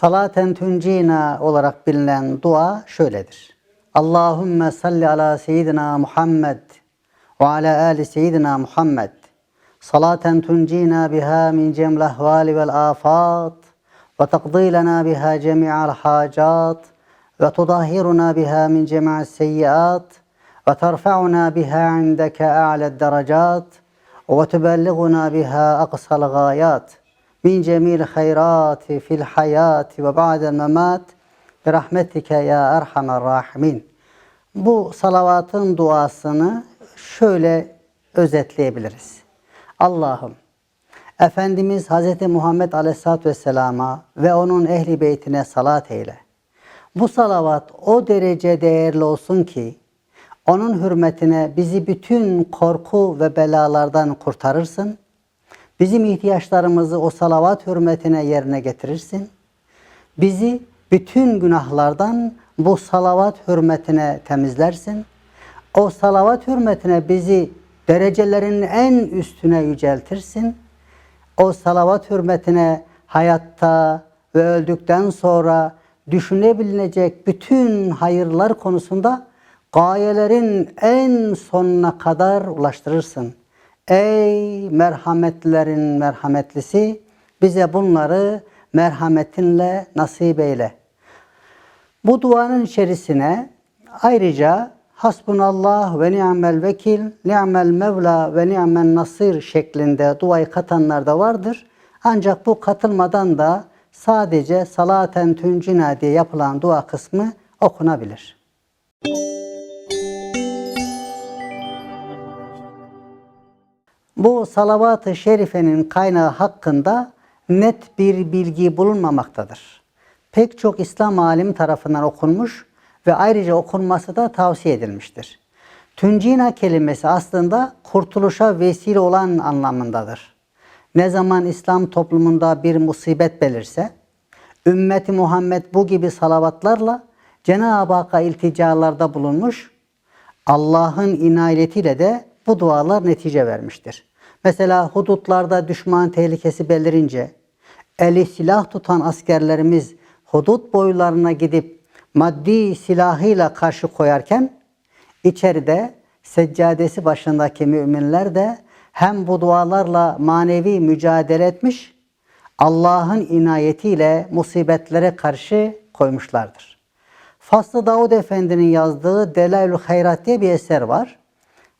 Salaten tuncina olarak bilinen dua şöyledir. Allahümme salli ala seyyidina Muhammed ve ala ali seyyidina Muhammed. Salaten tuncina biha min ceml ahvali vel afat ve taqdi lana biha cemi'al hacat ve tudahhiruna biha min cemi'as seyyiat ve terfa'una biha indeke a'led derecat ve tubellighuna biha aqsal gayat min cemil hayrati fil hayati ve ba'del memat rahmetike ya erhamer rahimin. Bu salavatın duasını şöyle özetleyebiliriz. Allah'ım Efendimiz Hz. Muhammed Aleyhisselatü Vesselam'a ve onun ehli beytine salat eyle. Bu salavat o derece değerli olsun ki onun hürmetine bizi bütün korku ve belalardan kurtarırsın. Bizim ihtiyaçlarımızı o salavat hürmetine yerine getirirsin. Bizi bütün günahlardan bu salavat hürmetine temizlersin. O salavat hürmetine bizi derecelerin en üstüne yüceltirsin. O salavat hürmetine hayatta ve öldükten sonra düşünebilecek bütün hayırlar konusunda gayelerin en sonuna kadar ulaştırırsın. Ey merhametlerin merhametlisi bize bunları merhametinle nasip eyle. Bu duanın içerisine ayrıca Hasbunallah ve ni'mel vekil, ni'mel mevla ve ni'men nasir şeklinde duayı katanlar da vardır. Ancak bu katılmadan da sadece salaten tüncina diye yapılan dua kısmı okunabilir. Bu salavat-ı şerifenin kaynağı hakkında net bir bilgi bulunmamaktadır. Pek çok İslam alim tarafından okunmuş ve ayrıca okunması da tavsiye edilmiştir. Tüncina kelimesi aslında kurtuluşa vesile olan anlamındadır. Ne zaman İslam toplumunda bir musibet belirse, ümmeti Muhammed bu gibi salavatlarla Cenab-ı Hakk'a ilticalarda bulunmuş, Allah'ın inayetiyle de bu dualar netice vermiştir. Mesela hudutlarda düşman tehlikesi belirince, eli silah tutan askerlerimiz hudut boylarına gidip maddi silahıyla karşı koyarken, içeride seccadesi başındaki müminler de hem bu dualarla manevi mücadele etmiş, Allah'ın inayetiyle musibetlere karşı koymuşlardır. Faslı Davud Efendi'nin yazdığı Delailü Hayrat diye bir eser var.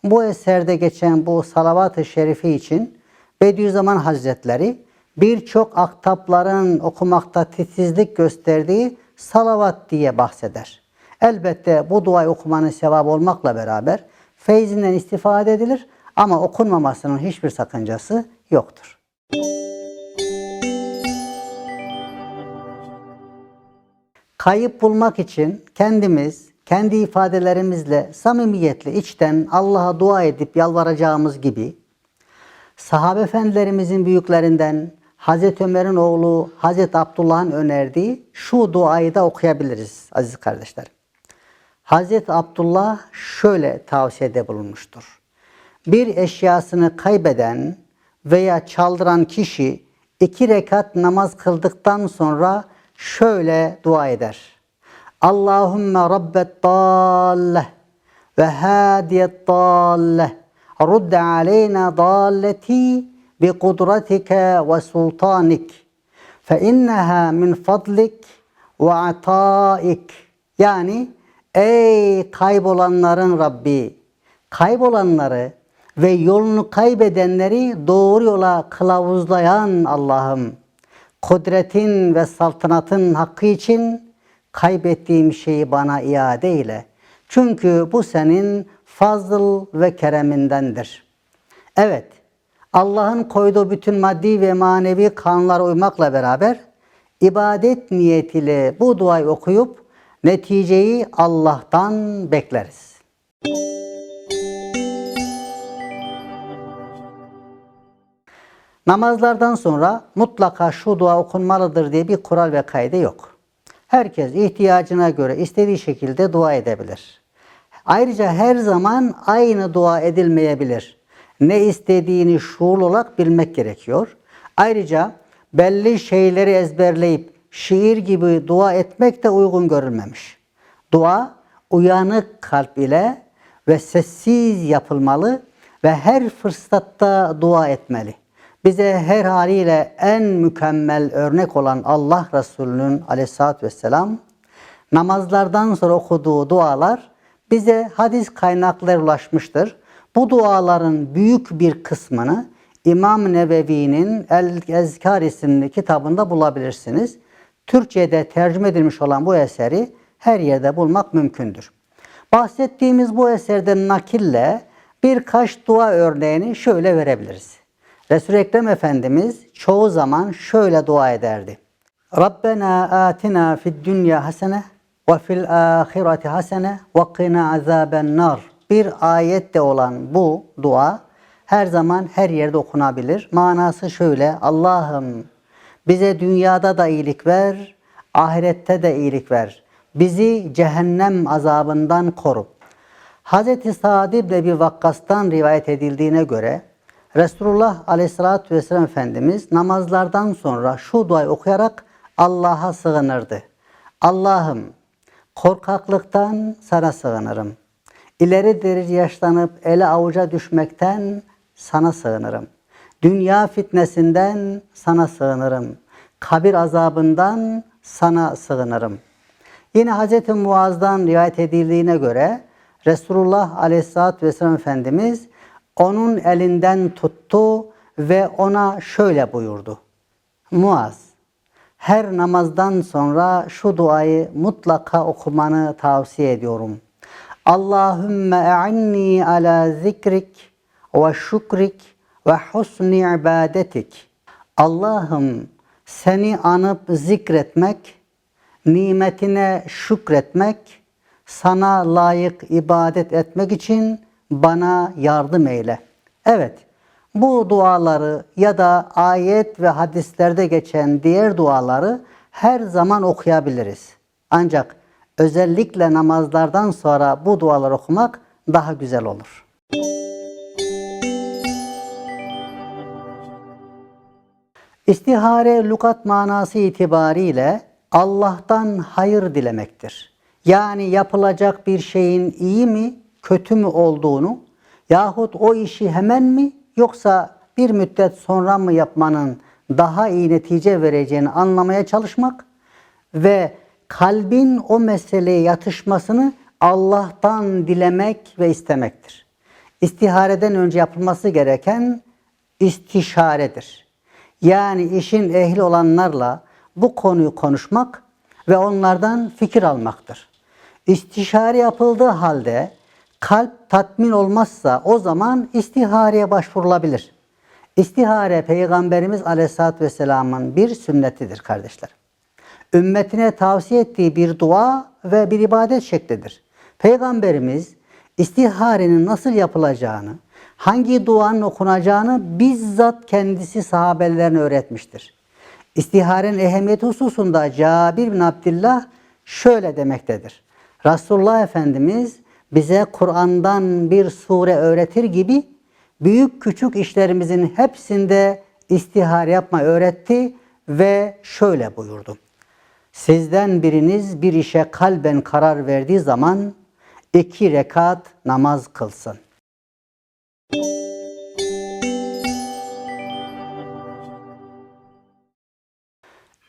Bu eserde geçen bu salavat-ı şerifi için Bediüzzaman Hazretleri birçok aktapların okumakta titizlik gösterdiği salavat diye bahseder. Elbette bu duayı okumanın sevabı olmakla beraber feyzinden istifade edilir ama okunmamasının hiçbir sakıncası yoktur. Kayıp bulmak için kendimiz kendi ifadelerimizle samimiyetle içten Allah'a dua edip yalvaracağımız gibi sahabe efendilerimizin büyüklerinden Hazreti Ömer'in oğlu Hazreti Abdullah'ın önerdiği şu duayı da okuyabiliriz aziz kardeşler. Hazreti Abdullah şöyle tavsiyede bulunmuştur. Bir eşyasını kaybeden veya çaldıran kişi iki rekat namaz kıldıktan sonra şöyle dua eder. Allahümme rabbet dalle ve hadiyet dalle kudretike ve sultanik. Fe inneha min fadlik ve ataik. Yani ey kaybolanların Rabbi kaybolanları ve yolunu kaybedenleri doğru yola kılavuzlayan Allah'ım. Kudretin ve saltanatın hakkı için kaybettiğim şeyi bana iade eyle. Çünkü bu senin fazıl ve keremindendir. Evet, Allah'ın koyduğu bütün maddi ve manevi kanunlara uymakla beraber ibadet niyetiyle bu duayı okuyup neticeyi Allah'tan bekleriz. Namazlardan sonra mutlaka şu dua okunmalıdır diye bir kural ve kaide yok. Herkes ihtiyacına göre istediği şekilde dua edebilir. Ayrıca her zaman aynı dua edilmeyebilir. Ne istediğini şuurlu olarak bilmek gerekiyor. Ayrıca belli şeyleri ezberleyip şiir gibi dua etmek de uygun görülmemiş. Dua uyanık kalp ile ve sessiz yapılmalı ve her fırsatta dua etmeli. Bize her haliyle en mükemmel örnek olan Allah Resulü'nün aleyhissalatü vesselam namazlardan sonra okuduğu dualar bize hadis kaynakları ulaşmıştır. Bu duaların büyük bir kısmını İmam Nevevi'nin El Ezkar isimli kitabında bulabilirsiniz. Türkçe'de tercüme edilmiş olan bu eseri her yerde bulmak mümkündür. Bahsettiğimiz bu eserden nakille birkaç dua örneğini şöyle verebiliriz. Resul-i Ekrem Efendimiz çoğu zaman şöyle dua ederdi. Rabbena atina fid dünya hasene ve fil ahireti hasene ve qina azaben nar. Bir ayette olan bu dua her zaman her yerde okunabilir. Manası şöyle. Allah'ım bize dünyada da iyilik ver, ahirette de iyilik ver. Bizi cehennem azabından koru. Hz. Sa'd ibn Ebi Vakkas'tan rivayet edildiğine göre Resulullah Aleyhisselatü Vesselam Efendimiz namazlardan sonra şu duayı okuyarak Allah'a sığınırdı. Allah'ım korkaklıktan sana sığınırım. İleri derece yaşlanıp ele avuca düşmekten sana sığınırım. Dünya fitnesinden sana sığınırım. Kabir azabından sana sığınırım. Yine Hz. Muaz'dan rivayet edildiğine göre Resulullah Aleyhisselatü Vesselam Efendimiz onun elinden tuttu ve ona şöyle buyurdu. Muaz, her namazdan sonra şu duayı mutlaka okumanı tavsiye ediyorum. Allahümme e'inni ala zikrik ve şükrik ve husni ibadetik. Allah'ım seni anıp zikretmek, nimetine şükretmek, sana layık ibadet etmek için bana yardım eyle. Evet, bu duaları ya da ayet ve hadislerde geçen diğer duaları her zaman okuyabiliriz. Ancak özellikle namazlardan sonra bu duaları okumak daha güzel olur. İstihare lukat manası itibariyle Allah'tan hayır dilemektir. Yani yapılacak bir şeyin iyi mi, kötü mü olduğunu yahut o işi hemen mi yoksa bir müddet sonra mı yapmanın daha iyi netice vereceğini anlamaya çalışmak ve kalbin o meseleye yatışmasını Allah'tan dilemek ve istemektir. İstihareden önce yapılması gereken istişaredir. Yani işin ehli olanlarla bu konuyu konuşmak ve onlardan fikir almaktır. İstişare yapıldığı halde kalp tatmin olmazsa o zaman istihareye başvurulabilir. İstihare Peygamberimiz Aleyhisselatü Vesselam'ın bir sünnetidir kardeşler. Ümmetine tavsiye ettiği bir dua ve bir ibadet şeklidir. Peygamberimiz istiharenin nasıl yapılacağını, hangi duanın okunacağını bizzat kendisi sahabelerine öğretmiştir. İstiharenin ehemmiyeti hususunda Cabir bin Abdullah şöyle demektedir. Resulullah Efendimiz bize Kur'an'dan bir sure öğretir gibi büyük küçük işlerimizin hepsinde istihare yapmayı öğretti ve şöyle buyurdu. Sizden biriniz bir işe kalben karar verdiği zaman iki rekat namaz kılsın.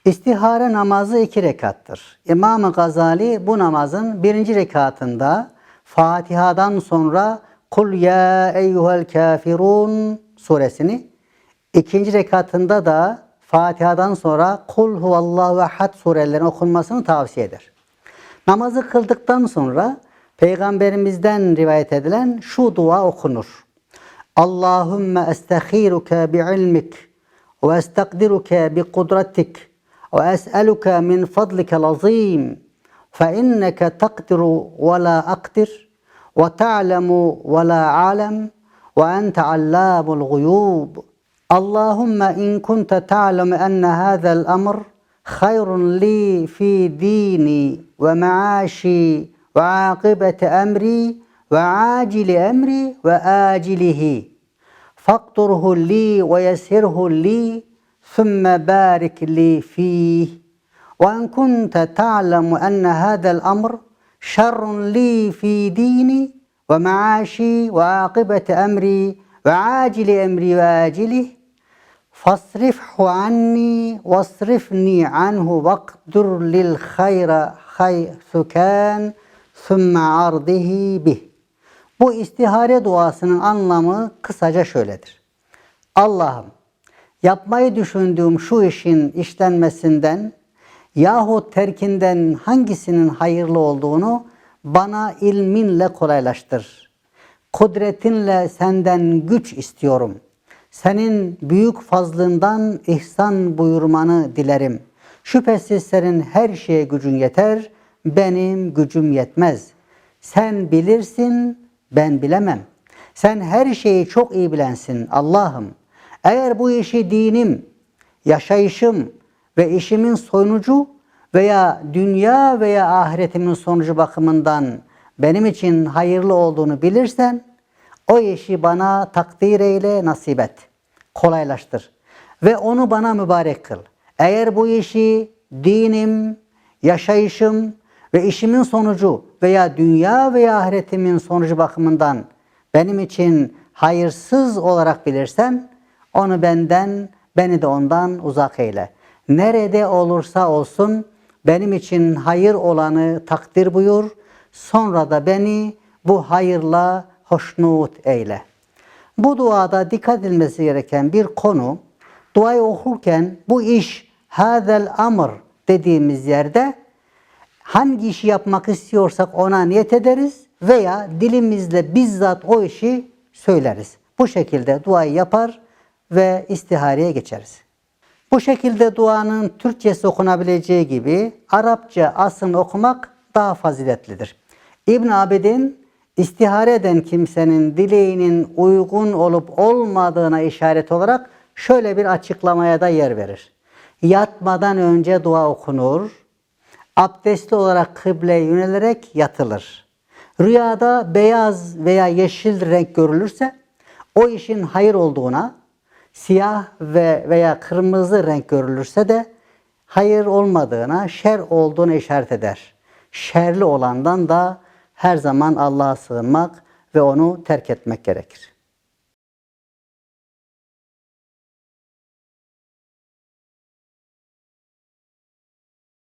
İstihare namazı iki rekattır. İmam-ı Gazali bu namazın birinci rekatında Fatiha'dan sonra Kul ya eyyuhel kafirun suresini ikinci rekatında da Fatiha'dan sonra Kul huvallahu ehad surelerin okunmasını tavsiye eder. Namazı kıldıktan sonra Peygamberimizden rivayet edilen şu dua okunur. Allahümme estahiruke bi ilmik ve estakdiruke bi kudretik ve es'eluke min fadlikel azim فإنك تقدر ولا أقدر وتعلم ولا أعلم وأنت علام الغيوب. اللهم إن كنت تعلم أن هذا الأمر خير لي في ديني ومعاشي وعاقبة أمري وعاجل أمري وآجله. فاقطره لي ويسره لي ثم بارك لي فيه. وَاَنْ كُنْتَ تَعْلَمُ أَنَّ هَذَا الْأَمْرِ شَرٌ لِي فِي دِينِي وَمَعَاشِي وَعَاقِبَةِ أَمْرِي وَعَاجِلِ أَمْرِي وَآجِلِهِ فَاصْرِفْهُ عَنِّي وَاصْرِفْنِي عَنْهُ وَاقْدُرْ لِلْخَيْرَ حَيْثُ كَانَ ثُمَّ عَرْضِهِ بِهِ Bu istihare duasının anlamı kısaca şöyledir. Allah'ım yapmayı düşündüğüm şu işin işlenmesinden yahut terkinden hangisinin hayırlı olduğunu bana ilminle kolaylaştır. Kudretinle senden güç istiyorum. Senin büyük fazlından ihsan buyurmanı dilerim. Şüphesiz senin her şeye gücün yeter, benim gücüm yetmez. Sen bilirsin, ben bilemem. Sen her şeyi çok iyi bilensin Allah'ım. Eğer bu işi dinim, yaşayışım ve işimin sonucu veya dünya veya ahiretimin sonucu bakımından benim için hayırlı olduğunu bilirsen o işi bana takdir eyle, nasip et. Kolaylaştır. Ve onu bana mübarek kıl. Eğer bu işi dinim, yaşayışım ve işimin sonucu veya dünya veya ahiretimin sonucu bakımından benim için hayırsız olarak bilirsen onu benden, beni de ondan uzak eyle. Nerede olursa olsun benim için hayır olanı takdir buyur. Sonra da beni bu hayırla hoşnut eyle. Bu duada dikkat edilmesi gereken bir konu, duayı okurken bu iş hazel amr dediğimiz yerde hangi işi yapmak istiyorsak ona niyet ederiz veya dilimizle bizzat o işi söyleriz. Bu şekilde duayı yapar ve istihareye geçeriz. Bu şekilde duanın Türkçesi okunabileceği gibi Arapça aslını okumak daha faziletlidir. İbn Abidin istihare eden kimsenin dileğinin uygun olup olmadığına işaret olarak şöyle bir açıklamaya da yer verir. Yatmadan önce dua okunur. Abdestli olarak kıbleye yönelerek yatılır. Rüyada beyaz veya yeşil renk görülürse o işin hayır olduğuna, siyah ve veya kırmızı renk görülürse de hayır olmadığına, şer olduğuna işaret eder. Şerli olandan da her zaman Allah'a sığınmak ve onu terk etmek gerekir.